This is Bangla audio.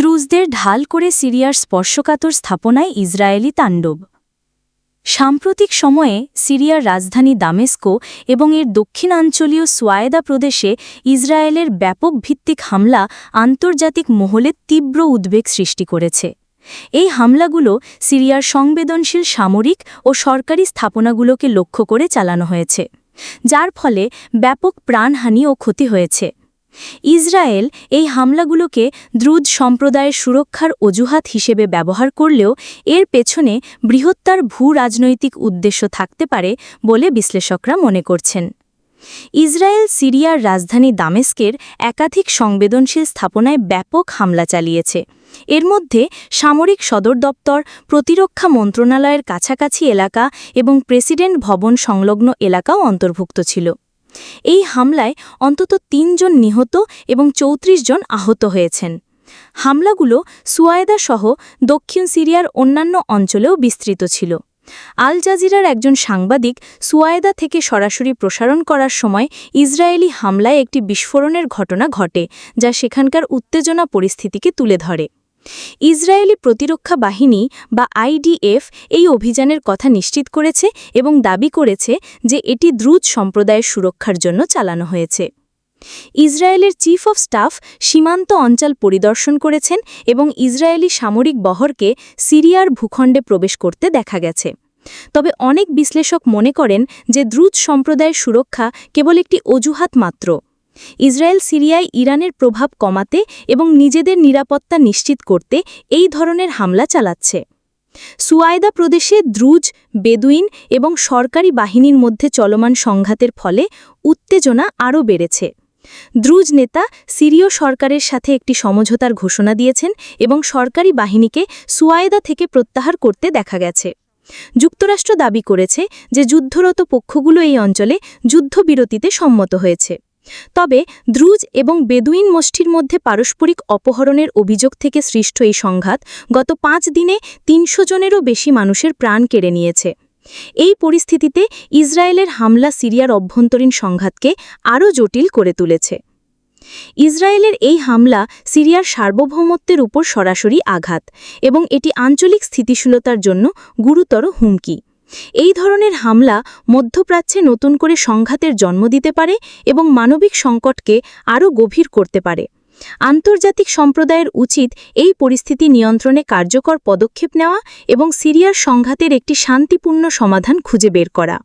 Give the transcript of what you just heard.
দ্রুজদের ঢাল করে সিরিয়ার স্পর্শকাতর স্থাপনায় ইসরায়েলি তাণ্ডব। সাম্প্রতিক সময়ে সিরিয়ার রাজধানী দামেস্কো এবং এর দক্ষিণাঞ্চলীয় সোয়ায়েদা প্রদেশে ইসরায়েলের ব্যাপক ভিত্তিক হামলা আন্তর্জাতিক মহলে তীব্র উদ্বেগ সৃষ্টি করেছে। এই হামলাগুলো সিরিয়ার সংবেদনশীল সামরিক ও সরকারি স্থাপনাগুলোকে লক্ষ্য করে চালানো হয়েছে, যার ফলে ব্যাপক প্রাণহানি ও ক্ষতি হয়েছে। ইসরায়েল এই হামলাগুলোকে দ্রুজ সম্প্রদায়ের সুরক্ষার অজুহাত হিসেবে ব্যবহার করলেও এর পেছনে বৃহত্তর ভূ রাজনৈতিক উদ্দেশ্য থাকতে পারে বলে বিশ্লেষকরা মনে করছেন। ইসরায়েল সিরিয়ার রাজধানী দামেস্কের একাধিক সংবেদনশীল স্থাপনায় ব্যাপক হামলা চালিয়েছে। এর মধ্যে সামরিক সদর দপ্তর, প্রতিরক্ষা মন্ত্রণালয়ের কাছাকাছি এলাকা এবং প্রেসিডেন্ট ভবন সংলগ্ন এলাকাও অন্তর্ভুক্ত ছিল। এই হামলায় অন্তত তিনজন নিহত এবং ৩৪ জন আহত হয়েছেন। হামলাগুলো সুয়ায়দা সহ দক্ষিণ সিরিয়ার অন্যান্য অঞ্চলেও বিস্তৃত ছিল। আল জাজিরার একজন সাংবাদিক সুয়ায়দা থেকে সরাসরি প্রসারণ করার সময় ইসরায়েলি হামলায় একটি বিস্ফোরণের ঘটনা ঘটে, যা সেখানকার উত্তেজনা পরিস্থিতিকে তুলে ধরে। ইসরায়েলি প্রতিরক্ষা বাহিনী বা আইডিএফ এই অভিযানের কথা নিশ্চিত করেছে এবং দাবি করেছে যে এটি দ্রুত সম্প্রদায়ের সুরক্ষার জন্য চালানো হয়েছে। ইসরায়েলের চিফ অফ স্টাফ সীমান্ত অঞ্চল পরিদর্শন করেছেন এবং ইসরায়েলি সামরিক বহরকে সিরিয়ার ভূখণ্ডে প্রবেশ করতে দেখা গেছে। তবে অনেক বিশ্লেষক মনে করেন যে দ্রুত সম্প্রদায়ের সুরক্ষা কেবল একটি অজুহাত মাত্র। ইসরায়েল, সিরিয়ায় ইরানের প্রভাব কমাতে এবং নিজেদের নিরাপত্তা নিশ্চিত করতে এই ধরনের হামলা চালাচ্ছে। সুয়ায়দা প্রদেশে দ্রুজ, বেদুইন এবং সরকারি বাহিনীর মধ্যে চলমান সংঘাতের ফলে উত্তেজনা আরও বেড়েছে। দ্রুজ নেতা সিরীয় সরকারের সাথে একটি সমঝোতার ঘোষণা দিয়েছেন এবং সরকারি বাহিনীকে সুয়ায়দা থেকে প্রত্যাহার করতে দেখা গেছে। যুক্তরাষ্ট্র দাবি করেছে যে যুদ্ধরত পক্ষগুলো এই অঞ্চলে যুদ্ধবিরতিতে সম্মত হয়েছে। তবে দ্রুজ এবং বেদুইন মোষ্ঠীর মধ্যে পারস্পরিক অপহরণের অভিযোগ থেকে সৃষ্ট এই সংঘাত গত পাঁচ দিনে তিনশো জনেরও বেশি মানুষের প্রাণ কেড়ে নিয়েছে। এই পরিস্থিতিতে ইসরায়েলের হামলা সিরিয়ার অভ্যন্তরীণ সংঘাতকে আরও জটিল করে তুলেছে। ইসরায়েলের এই হামলা সিরিয়ার সার্বভৌমত্বের উপর সরাসরি আঘাত এবং এটি আঞ্চলিক স্থিতিশীলতার জন্য গুরুতর হুমকি। এই ধরনের হামলা মধ্যপ্রাচ্যে নতুন করে সংঘাতের জন্ম দিতে পারে এবং মানবিক সংকটকে আরও গভীর করতে পারে। আন্তর্জাতিক সম্প্রদায়ের উচিত এই পরিস্থিতি নিয়ন্ত্রণে কার্যকর পদক্ষেপ নেওয়া এবং সিরিয়ার সংঘাতের একটি শান্তিপূর্ণ সমাধান খুঁজে বের করা।